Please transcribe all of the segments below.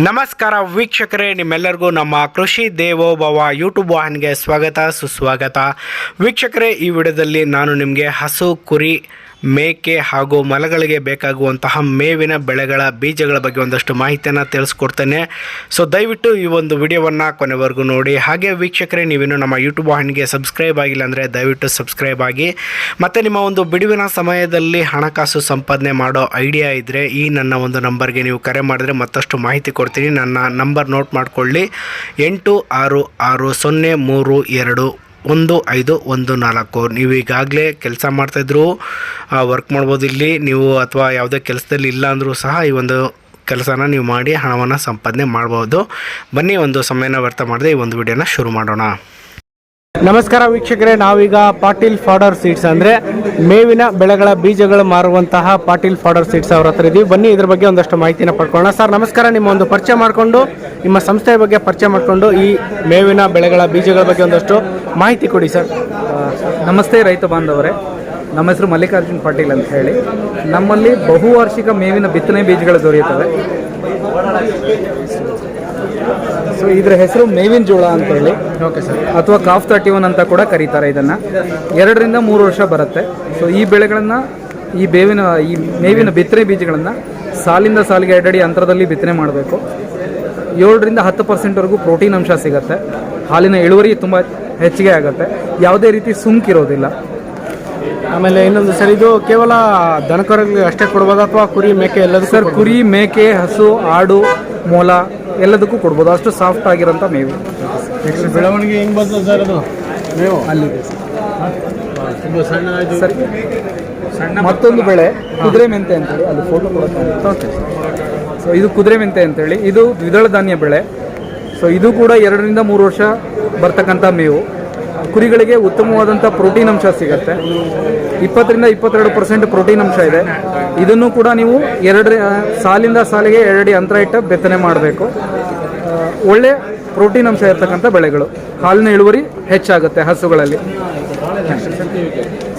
ನಮಸ್ಕಾರ ವೀಕ್ಷಕರೇ, ನಿಮ್ಮೆಲ್ಲರಿಗೂ ನಮ್ಮ ಕೃಷಿ ದೇವೋಭವ ಯೂಟ್ಯೂಬ್ ವಾಹಿನಿಗೆ ಸ್ವಾಗತ, ಸುಸ್ವಾಗತ. ವೀಕ್ಷಕರೇ, ಈ ವಿಡಿಯೋದಲ್ಲಿ ನಾನು ನಿಮಗೆ ಹಸು, ಕುರಿ ಮೇಕೆ ಹಾಗೂ ಮಲಗಳಿಗೆ ಬೇಕಾಗುವಂತಹ ಮೇವಿನ ಬೆಳೆಗಳ ಬೀಜಗಳ ಬಗ್ಗೆ ಒಂದಷ್ಟು ಮಾಹಿತಿಯನ್ನು ತಿಳಿಸ್ಕೊಡ್ತೇನೆ. ಸೊ ದಯವಿಟ್ಟು ಈ ಒಂದು ವಿಡಿಯೋವನ್ನು ಕೊನೆವರೆಗೂ ನೋಡಿ. ಹಾಗೆ ವೀಕ್ಷಕರೇ ನೀವೇನು ನಮ್ಮ ಯೂಟ್ಯೂಬ್ ವಾಹಿನಿಗೆ ಸಬ್ಸ್ಕ್ರೈಬ್ ಆಗಿಲ್ಲ ಅಂದರೆ ದಯವಿಟ್ಟು ಸಬ್ಸ್ಕ್ರೈಬ್ ಆಗಿ. ಮತ್ತು ನಿಮ್ಮ ಒಂದು ಬಿಡುವಿನ ಸಮಯದಲ್ಲಿ ಹಣಕಾಸು ಸಂಪಾದನೆ ಮಾಡೋ ಐಡಿಯಾ ಇದ್ದರೆ ಈ ನನ್ನ ಒಂದು ನಂಬರ್ಗೆ ನೀವು ಕರೆ ಮಾಡಿದ್ರೆ ಮತ್ತಷ್ಟು ಮಾಹಿತಿ ಕೊಡ್ತೀನಿ. ನನ್ನ ನಂಬರ್ ನೋಟ್ ಮಾಡಿಕೊಳ್ಳಿ. ಎಂಟು ಆರು ಆರು ಸೊನ್ನೆ ಮೂರು ಎರಡು ಒಂದು ಐದು ಒಂದು ನಾಲ್ಕು. ನೀವು ಈಗಾಗಲೇ ಕೆಲಸ ಮಾಡ್ತಾಯಿದ್ರು ವರ್ಕ್ ಮಾಡ್ಬೋದು ಇಲ್ಲಿ. ನೀವು ಅಥವಾ ಯಾವುದೇ ಕೆಲಸದಲ್ಲಿ ಇಲ್ಲ ಅಂದರೂ ಸಹ ಈ ಒಂದು ಕೆಲಸನ ನೀವು ಮಾಡಿ ಹಣವನ್ನು ಸಂಪಾದನೆ ಮಾಡ್ಬೋದು. ಬನ್ನಿ ಒಂದು ಸಮಯನ ವ್ಯರ್ಥ ಮಾಡದೆ ಈ ಒಂದು ವಿಡಿಯೋನ ಶುರು ಮಾಡೋಣ. ನಮಸ್ಕಾರ ವೀಕ್ಷಕರೇ, ನಾವೀಗ ಪಾಟೀಲ್ ಫಾಡರ್ ಸೀಡ್ಸ್ ಅಂದರೆ ಮೇವಿನ ಬೆಳೆಗಳ ಬೀಜಗಳು ಮಾರುವಂತಹ ಪಾಟೀಲ್ ಫಾಡರ್ ಸೀಡ್ಸ್ ಅವ್ರ ಹತ್ರ ಇದೀವಿ. ಬನ್ನಿ, ಇದ್ರ ಬಗ್ಗೆ ಒಂದಷ್ಟು ಮಾಹಿತಿನ ಪಡ್ಕೊಳ್ಳೋಣ. ಸರ್, ನಮಸ್ಕಾರ, ನಿಮ್ಮ ಒಂದು ಪರಿಚಯ ಮಾಡಿಕೊಂಡು, ನಿಮ್ಮ ಸಂಸ್ಥೆಯ ಬಗ್ಗೆ ಪರಿಚಯ ಮಾಡಿಕೊಂಡು ಈ ಮೇವಿನ ಬೆಳೆಗಳ ಬೀಜಗಳ ಬಗ್ಗೆ ಒಂದಷ್ಟು ಮಾಹಿತಿ ಕೊಡಿ ಸರ್. ನಮಸ್ತೆ ರೈತ ಬಾಂಧವರೇ. ನಮ್ಮ ಹೆಸರು ಮಲ್ಲಿಕಾರ್ಜುನ್ ಪಾಟೀಲ್ ಅಂತ ಹೇಳಿ. ನಮ್ಮಲ್ಲಿ ಬಹುವಾರ್ಷಿಕ ಮೇವಿನ ಬಿತ್ತನೆ ಬೀಜಗಳು ದೊರೆಯುತ್ತವೆ. ಸೊ ಇದ್ರ ಹೆಸರು ಮೇವಿನ ಜೋಳ ಅಂತ ಹೇಳಿ. ಓಕೆ ಸರ್ ಅಥವಾ ಕಾಫ್ ತರ್ಟಿ ಒನ್ ಅಂತ ಕೂಡ ಕರೀತಾರೆ ಇದನ್ನು. ಎರಡರಿಂದ ಮೂರು ವರ್ಷ ಬರುತ್ತೆ. ಸೊ ಈ ಬೆಳೆಗಳನ್ನು ಈ ಬೇವಿನ ಈ ಮೇವಿನ ಬಿತ್ತನೆ ಬೀಜಗಳನ್ನು ಸಾಲಿಂದ ಸಾಲಿಗೆ ಎರಡಡಿ ಅಂತರದಲ್ಲಿ ಬಿತ್ತನೆ ಮಾಡಬೇಕು. ಏಳರಿಂದ ಹತ್ತು ಪರ್ಸೆಂಟ್ವರೆಗೂ ಪ್ರೋಟೀನ್ ಅಂಶ ಸಿಗುತ್ತೆ. ಹಾಲಿನ ಇಳುವರಿ ತುಂಬ ಹೆಚ್ಚಿಗೆ ಆಗುತ್ತೆ. ಯಾವುದೇ ರೀತಿ ಸುಂಕಿರೋದಿಲ್ಲ ಆಮೇಲೆ ಇನ್ನೊಂದು ಸರ್ ಇದು ಕೇವಲ ದನಕರುಗಳಿಗೆ ಅಷ್ಟೇ ಕೊಡ್ಬೋದು ಅಥವಾ ಕುರಿ ಮೇಕೆ ಎಲ್ಲದೂ ಸರ್ ಕುರಿ ಮೇಕೆ ಹಸು ಆಡು ಮೊಲ ಎಲ್ಲದಕ್ಕೂ ಕೊಡ್ಬೋದು. ಅಷ್ಟು ಸಾಫ್ಟ್ ಆಗಿರೋಂಥ ಮೇವು. ಬೆಳವಣಿಗೆ ಹೆಂಗೆ ಬಂತು ಸರ್ ಅದು? ಮೇವು? ಅಲ್ಲಿ ಸರ್. ಮತ್ತೊಂದು ಬೆಳೆ ಕುದುರೆ ಮೆಂತೆ ಅಂತೇಳಿ. ಅಲ್ಲಿ ಫೋಟೋ ಓಕೆ ಸೊ ಇದು ಕುದುರೆ ಮೆಂತೆ ಅಂತೇಳಿ. ಇದು ದ್ವಿದಳ ಧಾನ್ಯ ಬೆಳೆ. ಸೊ ಇದು ಕೂಡ ಎರಡರಿಂದ ಮೂರು ವರ್ಷ ಬರ್ತಕ್ಕಂಥ ಮೇವು. ಕುರಿಗಳಿಗೆ ಉತ್ತಮವಾದಂಥ ಪ್ರೋಟೀನ್ ಅಂಶ ಸಿಗುತ್ತೆ. ಇಪ್ಪತ್ತರಿಂದ ಇಪ್ಪತ್ತೆರಡು ಪರ್ಸೆಂಟ್ ಪ್ರೋಟೀನ್ ಅಂಶ ಇದೆ. ಇದನ್ನು ಕೂಡ ನೀವು ಎರಡು ಸಾಲಿಂದ ಸಾಲಿಗೆ ಎರಡಡಿ ಅಂತರ ಇಟ್ಟು ಬೆತ್ತನೆ ಮಾಡಬೇಕು. ಒಳ್ಳೆ ಪ್ರೋಟೀನ್ ಅಂಶ ಇರತಕ್ಕಂಥ ಬೆಳೆಗಳು. ಹಾಲಿನ ಇಳುವರಿ ಹೆಚ್ಚಾಗುತ್ತೆ ಹಸುಗಳಲ್ಲಿ.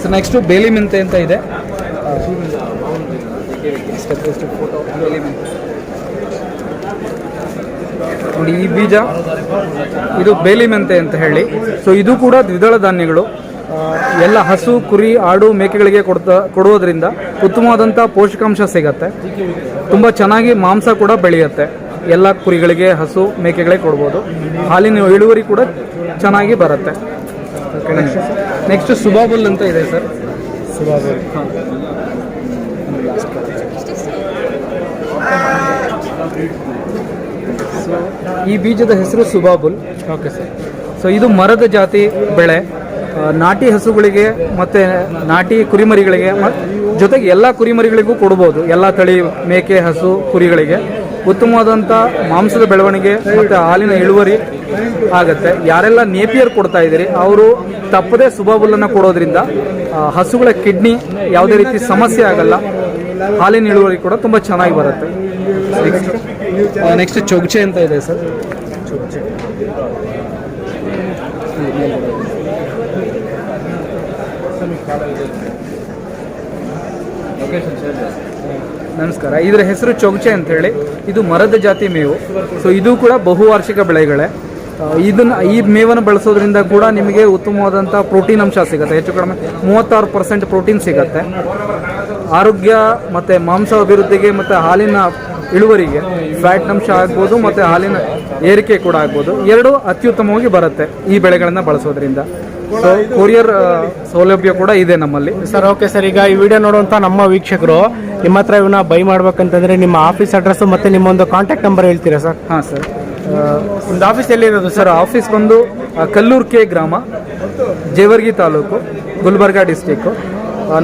ಸೊ ನೆಕ್ಸ್ಟು ಬೇಲಿ ಮೆಂತೆ ಅಂತ ಇದೆ. ನೋಡಿ ಈ ಬೀಜ ಇದು ಬೇಲಿ ಮೆಂತೆ ಅಂತ ಹೇಳಿ. ಸೊ ಇದು ಕೂಡ ದ್ವಿದಳ ಧಾನ್ಯಗಳು. ಎಲ್ಲ ಹಸು ಕುರಿ ಆಡು ಮೇಕೆಗಳಿಗೆ ಕೊಡ್ತಾ ಕೊಡುವುದರಿಂದ ಉತ್ತಮವಾದಂಥ ಪೋಷಕಾಂಶ ಸಿಗತ್ತೆ. ತುಂಬ ಚೆನ್ನಾಗಿ ಮಾಂಸ ಕೂಡ ಬೆಳೆಯುತ್ತೆ. ಎಲ್ಲ ಕುರಿಗಳಿಗೆ ಹಸು ಮೇಕೆಗಳೇ ಕೊಡ್ಬೋದು. ಹಾಲಿನ ಇಳುವರಿ ಕೂಡ ಚೆನ್ನಾಗಿ ಬರುತ್ತೆ. ನೆಕ್ಸ್ಟ್ ಸುಬಾಬುಲ್ ಅಂತ ಇದೆ ಸರ್ ಸುಬಾಬುಲ್. ಸೊ ಈ ಬೀಜದ ಹೆಸರು ಸುಬಾಬುಲ್. ಓಕೆ ಸರ್ ಸೊ ಇದು ಮರದ ಜಾತಿ ಬೆಳೆ. ನಾಟಿ ಹಸುಗಳಿಗೆ ಮತ್ತು ನಾಟಿ ಕುರಿಮರಿಗಳಿಗೆ ಜೊತೆಗೆ ಎಲ್ಲ ಕುರಿಮರಿಗಳಿಗೂ ಕೊಡ್ಬೋದು. ಎಲ್ಲ ತಳಿ ಮೇಕೆ ಹಸು ಕುರಿಗಳಿಗೆ. ಉತ್ತಮವಾದಂಥ ಮಾಂಸದ ಬೆಳವಣಿಗೆ ಮತ್ತು ಹಾಲಿನ ಇಳುವರಿ ಆಗುತ್ತೆ. ಯಾರೆಲ್ಲ ನೇಪಿಯರ್ ಕೊಡ್ತಾ ಇದ್ದೀರಿ ಅವರು ತಪ್ಪದೇ ಸುಬಾಬುಲನ್ನು ಕೊಡೋದ್ರಿಂದ ಹಸುಗಳ ಕಿಡ್ನಿ ಯಾವುದೇ ರೀತಿ ಸಮಸ್ಯೆ ಆಗಲ್ಲ. ಹಾಲಿನ ಇಳುವರಿ ಕೂಡ ತುಂಬ ಚೆನ್ನಾಗಿ ಬರುತ್ತೆ. ನೆಕ್ಸ್ಟ್ ಚೊಗ್ಚೆ ಅಂತ ಇದೆ ಸರ್. ಚೊಗ್ಚೆ. ನಮಸ್ಕಾರ. ಇದರ ಹೆಸರು ಚೊಗ್ಚೆ ಅಂತ ಹೇಳಿ. ಇದು ಮರದ ಜಾತಿ ಮೇವು. ಸೊ ಇದು ಕೂಡ ಬಹುವಾರ್ಷಿಕ ಬೆಳೆಗಳೇ. ಇದನ್ನ ಈ ಮೇವನ್ನು ಬಳಸೋದ್ರಿಂದ ಕೂಡ ನಿಮಗೆ ಉತ್ತಮವಾದಂಥ ಪ್ರೋಟೀನ್ ಅಂಶ ಸಿಗುತ್ತೆ. ಹೆಚ್ಚು ಕಡಿಮೆ ಮೂವತ್ತಾರು ಪರ್ಸೆಂಟ್ ಪ್ರೋಟೀನ್ ಸಿಗುತ್ತೆ. ಆರೋಗ್ಯ ಮತ್ತು ಮಾಂಸ ಅಭಿವೃದ್ಧಿಗೆ ಮತ್ತು ಹಾಲಿನ ಇಳುವರಿಗೆ ಫ್ಯಾಟ್ ಅಂಶ ಆಗ್ಬೋದು ಮತ್ತು ಹಾಲಿನ ಏರಿಕೆ ಕೂಡ ಆಗ್ಬೋದು. ಎರಡು ಅತ್ಯುತ್ತಮವಾಗಿ ಬರುತ್ತೆ ಈ ಬೆಳೆಗಳನ್ನು ಬಳಸೋದ್ರಿಂದ. ಸೊ ಕೊರಿಯರ್ ಸೌಲಭ್ಯ ಕೂಡ ಇದೆ ನಮ್ಮಲ್ಲಿ. ಸರ್ ಓಕೆ ಸರ್ ಈಗ ಈ ವಿಡಿಯೋ ನೋಡುವಂಥ ನಮ್ಮ ವೀಕ್ಷಕರು ನಿಮ್ಮ ಹತ್ರ ಇವನ್ನ ಬೈ ಮಾಡ್ಬೇಕಂತಂದ್ರೆ ನಿಮ್ಮ ಆಫೀಸ್ ಅಡ್ರೆಸ್ ಮತ್ತೆ ನಿಮ್ಮೊಂದು ಕಾಂಟ್ಯಾಕ್ಟ್ ನಂಬರ್ ಹೇಳ್ತೀರಾ ಸರ್? ಹಾಂ ಸರ್. ಒಂದು ಆಫೀಸ್ ಎಲ್ಲಿರೋದು ಸರ್? ಸರ್ ಆಫೀಸ್ ಬಂದು ಕಲ್ಲೂರ್ ಕೆ ಗ್ರಾಮ ಜೇವರ್ಗಿ ತಾಲೂಕು ಗುಲ್ಬರ್ಗಾ ಡಿಸ್ಟಿಕ್ಕು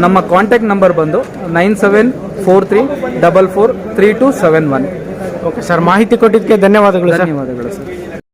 ನಮ್ಮ ಕಾಂಟ್ಯಾಕ್ಟ್ ನಂಬರ್ ಬಂದು nine seven four three double four three two seven one okay sir ಮಾಹಿತಿ ಕೊಟ್ಟಿದ್ದಕ್ಕೆ ಧನ್ಯವಾದಗಳು ಸರ್ ಧನ್ಯವಾದಗಳು ಸರ್